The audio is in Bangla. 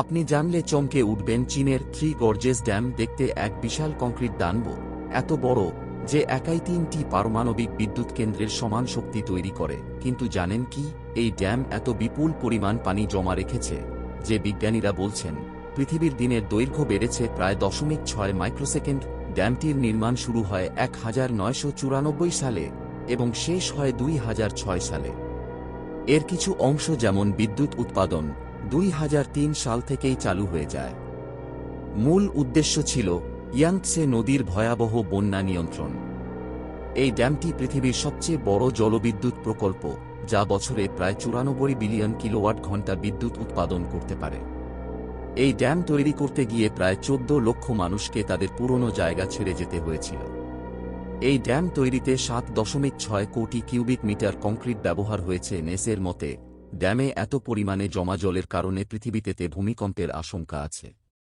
আপনি জানলে চমকে উঠবেন চীনের থ্রি গর্জেস ড্যাম দেখতে এক বিশাল কংক্রিট দানব, এত বড়, যে একাই তিনটি পারমাণবিক বিদ্যুৎ কেন্দ্রের সমান শক্তি তৈরি করে। কিন্তু জানেন কি, এই ড্যাম এত বিপুল পরিমাণ পানি জমা রেখেছে, যে বিজ্ঞানীরা বলছেন, পৃথিবীর দিনের দৈর্ঘ্য বেড়েছে প্রায় দশমিক ছয় মাইক্রোসেকেন্ড, ড্যামটির নির্মাণ শুরু হয় এক হাজার নয়শো চুরানব্বই সালে এবং শেষ হয় দুই হাজার ছয় সালে। এর কিছু অংশ যেমন বিদ্যুৎ উৎপাদন দুই হাজার তিন সাল থেকেই চালু হয়ে যায়। মূল উদ্দেশ্য ছিল ইয়াংসে নদীর ভয়াবহ বন্যা নিয়ন্ত্রণ। এই ড্যামটি পৃথিবীর সবচেয়ে বড় জলবিদ্যুৎ প্রকল্প, যা বছরে প্রায় চুরানব্বই বিলিয়ন কিলোওয়াট ঘণ্টা বিদ্যুৎ উৎপাদন করতে পারে। এই ড্যাম তৈরি করতে গিয়ে প্রায় চোদ্দ লক্ষ মানুষকে তাদের পুরনো জায়গা ছেড়ে যেতে হয়েছিল। এই ড্যাম তৈরিতে সাত দশমিক ছয় কোটি কিউবিক মিটার কংক্রিট ব্যবহার হয়েছে নেসের মতে ড্যামে এত পরিমাণে জমা জলের কারণে পৃথিবীতে ভূমিকম্পের আশঙ্কা আছে।